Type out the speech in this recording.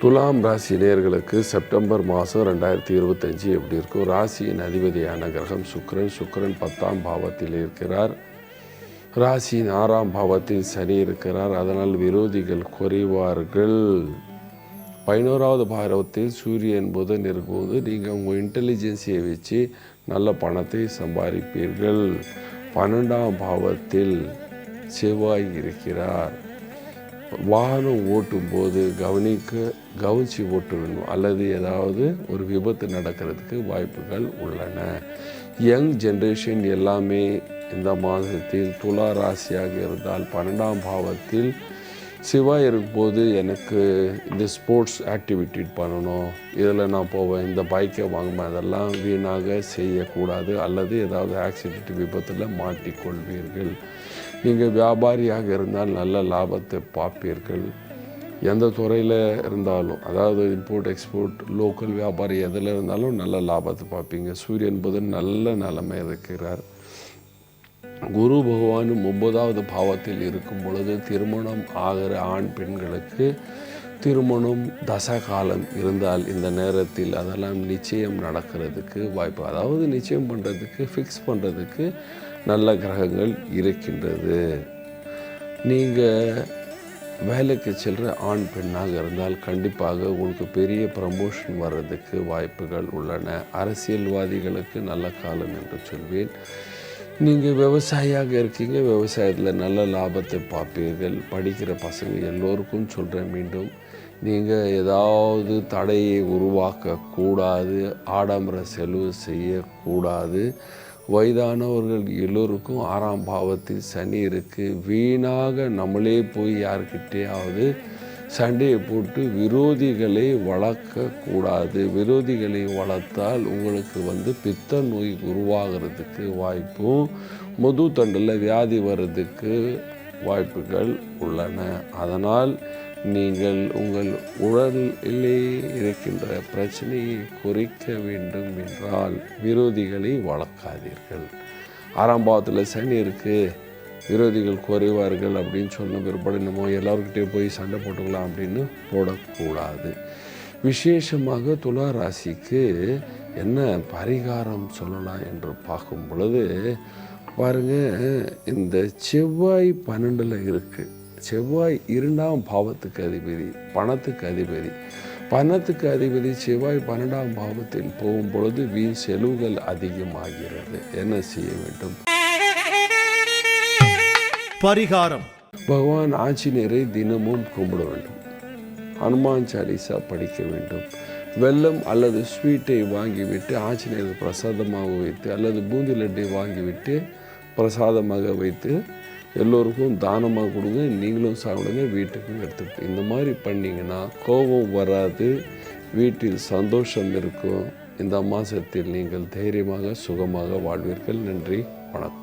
துலாம் ராசி நேர்களுக்கு செப்டம்பர் மாதம் ரெண்டாயிரத்தி இருபத்தஞ்சி எப்படி இருக்கும்? ராசியின் அதிபதியான கிரகம் சுக்கிரன். சுக்கரன் பத்தாம் பாவத்தில் இருக்கிறார். ராசியின் ஆறாம் பாவத்தில் சனி இருக்கிறார். அதனால் விரோதிகள் குறைவார்கள். பதினோராவது பாரவத்தில் சூரியன் புதன் இருக்கும்போது நீங்கள் உங்கள் இன்டெலிஜென்ஸியை வச்சு நல்ல பணத்தை சம்பாதிப்பீர்கள். பன்னெண்டாம் பாவத்தில் செவ்வாய் இருக்கிறார். வாகனம் ஓட்டும்போது கவனிக்க கவனித்து ஓட்ட வேண்டும் அல்லது ஏதாவது ஒரு விபத்து நடக்கிறதுக்கு வாய்ப்புகள் உள்ளன. யங் ஜென்ரேஷன் எல்லாமே இந்த மாதத்தில் துலா ராசியாக இருந்தால் பன்னெண்டாம் பாவத்தில் சிவாய் இருக்கும்போது எனக்கு இந்த ஸ்போர்ட்ஸ் ஆக்டிவிட்டி பண்ணணும். இதில் நான் போவேன். இந்த பைக்கை வாங்குவேன். அதெல்லாம் வீணாக செய்யக்கூடாது. அல்லது ஏதாவது ஆக்சிடென்ட் விபத்தில் மாட்டிக்கொள்வீர்கள். நீங்கள் வியாபாரியாக இருந்தால் நல்ல லாபத்தை பார்ப்பீர்கள். எந்த துறையில் இருந்தாலும் அதாவது இம்போர்ட் எக்ஸ்போர்ட் லோக்கல் வியாபாரி எதில் இருந்தாலும் நல்ல லாபத்தை பார்ப்பீங்க. சூரியன் புதன் நல்ல நிலைமை இருக்கிறார். குரு பகவானும் ஒன்பதாவது பாவத்தில் இருக்கும் பொழுது திருமணம் ஆகிற ஆண் பெண்களுக்கு திருமணம் தசகாலம் இருந்தால் இந்த நேரத்தில் அதெல்லாம் நிச்சயம் நடக்கிறதுக்கு வாய்ப்பு அதாவது நிச்சயம் பண்ணுறதுக்கு ஃபிக்ஸ் பண்ணுறதுக்கு நல்ல கிரகங்கள் இருக்கின்றது. நீங்கள் வேலைக்கு செல்கிற ஆண் பெண்ணாக இருந்தால் கண்டிப்பாக உங்களுக்கு பெரிய ப்ரமோஷன் வர்றதுக்கு வாய்ப்புகள் உள்ளன. அரசியல்வாதிகளுக்கு நல்ல காலம் என்று சொல்வேன். நீங்கள் விவசாயியாக இருக்கீங்க விவசாயத்தில் நல்ல லாபத்தை பார்ப்பீர்கள். படிக்கிற பசங்க எல்லோருக்கும் சொல்கிறேன் மீண்டும். நீங்கள் ஏதாவது தடையை உருவாக்கக்கூடாது ஆடம்பர செலவு செய்யக்கூடாது. வயதானவர்கள் எல்லோருக்கும் ஆறாம் பாவத்தில் சனி இருக்குது வீணாக நம்மளே போய் யார்கிட்டேயாவது சண்டையை போட்டு விரோதிகளை வளர்க்கக்கூடாது. விரோதிகளை வளர்த்தால் உங்களுக்கு வந்து பித்த நோய் உருவாகிறதுக்கு வாய்ப்பும் முது தண்டில் வியாதி வர்றதுக்கு வாய்ப்புகள் உள்ளன. அதனால் நீங்கள் உங்கள் உடலிலே இருக்கின்ற பிரச்சனையை குறைக்க வேண்டும் என்றால் விரோதிகளை வளர்க்காதீர்கள். ஆறாம் பாவத்தில் சனி இருக்குது விரோதிகள் குறைவார்கள் அப்படின்னு சொன்ன பிற்பாடு நம்ம எல்லாருக்கிட்டே போய் சண்டை போட்டுக்கலாம் அப்படின்னு போடக்கூடாது. விசேஷமாக துலா ராசிக்கு என்ன பரிகாரம் சொல்லலாம் என்று பார்க்கும் பொழுது பாருங்க இந்த செவ்வாய் பன்னெண்டில் இருக்குது செவ்வாய் இரண்டாம் பாவத்துக்கு அதிபதி பணத்துக்கு அதிபதி. பணத்துக்கு அதிபதி செவ்வாய் பன்னெண்டாம் பாவத்தில் போகும் பொழுது வீண் செலவுகள் அதிகமாகிறது. என்ன செய்ய வேண்டும்? பரிகாரம். பகவான் ஆஞ்சநேயரை தினமும் கும்பிட வேண்டும். ஹனுமான் சாலிசா படிக்க வேண்டும். வெல்லம் அல்லது ஸ்வீட்டை வாங்கிவிட்டு ஆஞ்சநேயர் பிரசாதமாக வைத்து அல்லது பூந்தி லட்டை வாங்கிவிட்டு பிரசாதமாக வைத்து எல்லோருக்கும் தானமாக கொடுங்க நீங்களும் சாப்பிடுங்க வீட்டுக்கும் எடுத்துட்டு. இந்த மாதிரி பண்ணிங்கன்னா கோபம் வராது வீட்டில் சந்தோஷம் இருக்கும். இந்த மாதத்தில் நீங்கள் தைரியமாக சுகமாக வாழ்வீர்கள். நன்றி வணக்கம்.